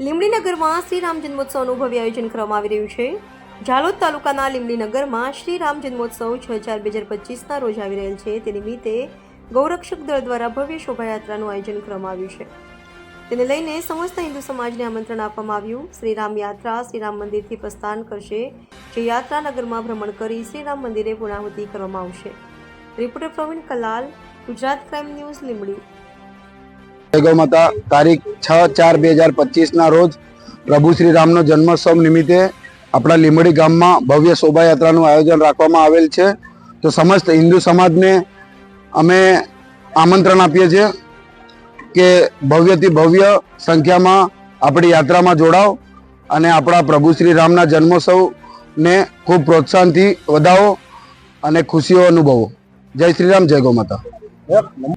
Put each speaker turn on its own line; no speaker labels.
લીમડીનગરમાં શ્રી રામ જન્મોત્સવનું ભવ્ય આયોજન કરવામાં આવી રહ્યું છે. ઝાલોદ તાલુકાના લીમડીનગરમાં શ્રી રામ જન્મોત્સવ છ ચાર બે હજાર પચીસના રોજ આવી રહેલ છે. તે નિમિત્તે ગૌરક્ષક દળ દ્વારા ભવ્ય શોભાયાત્રાનું આયોજન કરવામાં આવ્યું છે. તેને લઈને સમસ્ત હિન્દુ સમાજને આમંત્રણ આપવામાં આવ્યું. શ્રી રામ યાત્રા શ્રી રામ મંદિરથી પ્રસ્થાન કરશે. જે યાત્રા નગરમાં ભ્રમણ કરી શ્રીરામ મંદિરે પૂર્ણાહુતિ કરવામાં આવશે. Reporter Pravin Kalal, Gujarat crime news Limdi
માતા, તારીખ છ ચાર બે હજાર પચીસના રોજ પ્રભુ શ્રી રામનો જન્મોત્સવ નિમિત્તે આપણા લીંબડી ગામમાં ભવ્ય શોભાયાત્રાનું આયોજન રાખવામાં આવેલ છે. તો સમસ્ત હિન્દુ સમાજને અમે આમંત્રણ આપીએ છીએ કે ભવ્યથી ભવ્ય સંખ્યામાં આપણી યાત્રામાં જોડાઓ અને આપણા પ્રભુ શ્રી રામના જન્મોત્સવને ખૂબ પ્રોત્સાહનથી વધાવો અને ખુશીઓ અનુભવો. જય શ્રી રામ જય ગૌ માતા.